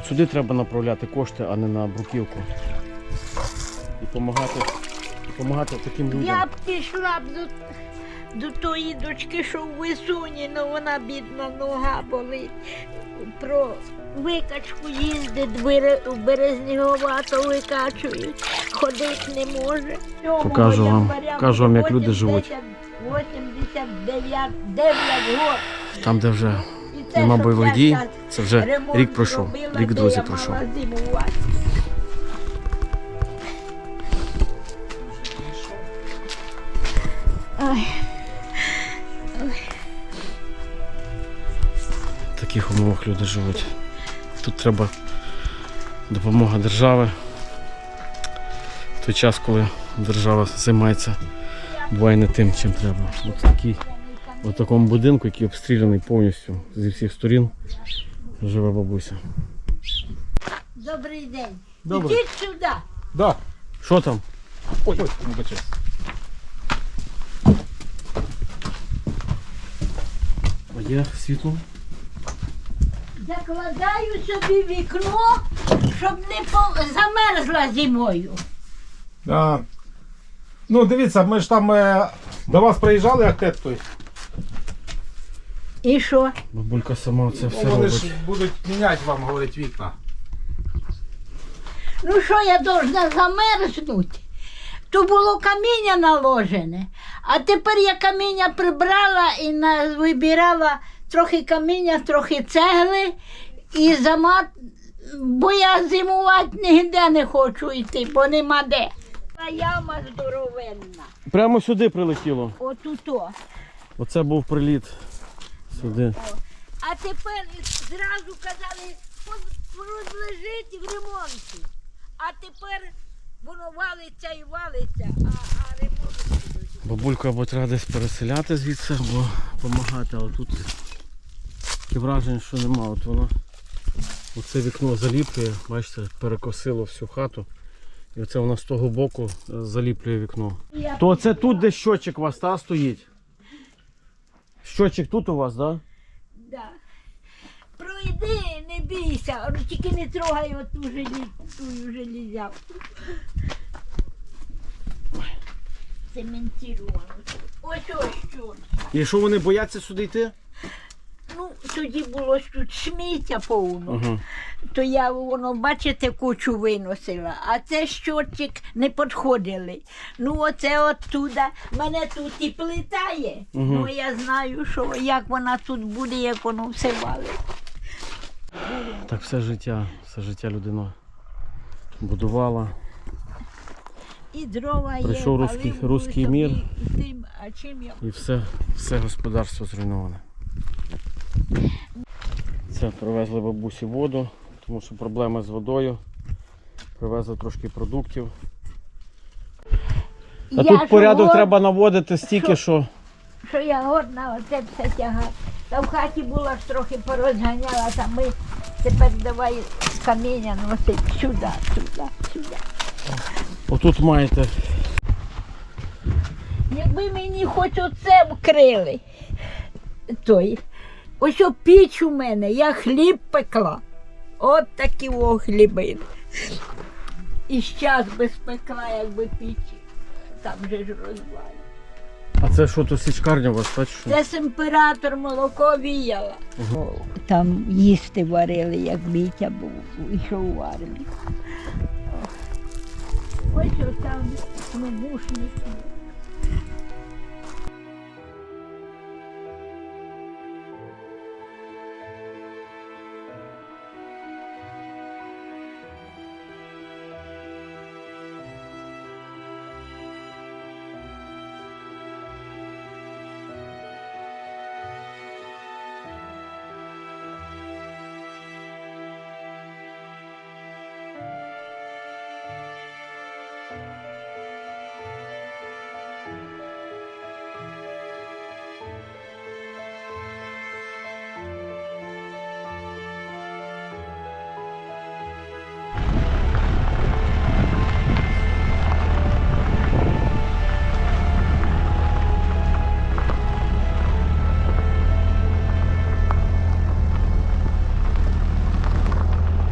От сюди треба направляти кошти, а не на бруківку. І допомагати, допомагати таким людям. Я б пішла б до, до тої дочки, що в Висуні, ну вона бідна нога болить. Про викачку їздить, бере- у Березніговато викачують, ходити не може. Покажу вам- покажу вам, як люди живуть. 89 9 років. Там, де вже нема бойових дій, це вже рік пройшов, рік друзі пройшов. В таких умовах люди живуть. Тут треба допомога держави. В той час, коли держава займається буває не тим, чим треба. От такий, в такому будинку, який обстріляний повністю зі всіх сторін, живе бабуся. Добрий день. Добрий. Ідіть сюди. Да. Що там? Ой, ой, вибачаюсь. Є світло? Закладаю собі вікно, щоб не по- замерзла зимою. А, ну, дивіться, ми ж там е, до вас приїжджали, той. І що? Бабулька сама це все Ну, Вони ж будуть міняти вам, говорить, вікна. Ну що я должна замерзнути? То було каміння наложене, а тепер я каміння прибрала і на, вибирала трохи каміння, трохи цегли і замат, бо я зимувати ніде не хочу йти, бо нема де. Та яма здоровенна. Прямо сюди прилетіло. Отуто. Оце був приліт сюди. А тепер зразу казали, «Пон- розлежить в ремонті. А тепер воно валиться і валиться, а, а ремонт. Бабулька або треба десь переселяти звідси, або допомагати, але тут таке враження, що нема. От воно оце вікно заліплює, бачите, перекосило всю хату. І оце воно з того боку е, заліплює вікно. То це тут, де щочик у вас та стоїть? Щочик тут у вас, так? Да? Да. Пройди, не бійся, тільки не трогай оту желі, ту железяку. Цементіровану. Ось ось що. І що вони бояться сюди йти? Ну, тоді було тут сміття повно. Ага. то я воно, бачите, кучу виносила, а це щотчик не підходили. Ну, оце оттуда. Мене тут і плитає. Мгм. Ну, я знаю, що як вона тут буде, як воно все валить. Так все життя, все життя людина будувала. І дрова є. Прийшов руський- руський мір. і тим, а чим я? І все, все господарство зруйноване. Це привезли бабусі воду, тому що проблеми з водою. Привезли трошки продуктів. А Я тут ж порядок год- треба наводити стільки, що. Що я годна оце все тягати. Та в хаті була ж трохи порозганяла, та ми тепер давай з каміння носить сюди, сюди, сюди. Отут маєте. Якби мені хоч оце вкрили, той. Ось о піч у мене, я хліб пекла. От такі о хліби. І щас би спекла, якби піч. Там же ж розвалює. А це що то січкарня у вас, так? Що? Це ж імператор молоко віяла. Там їсти варили, як Вітя був, йшов в армію. Ось там смобушник.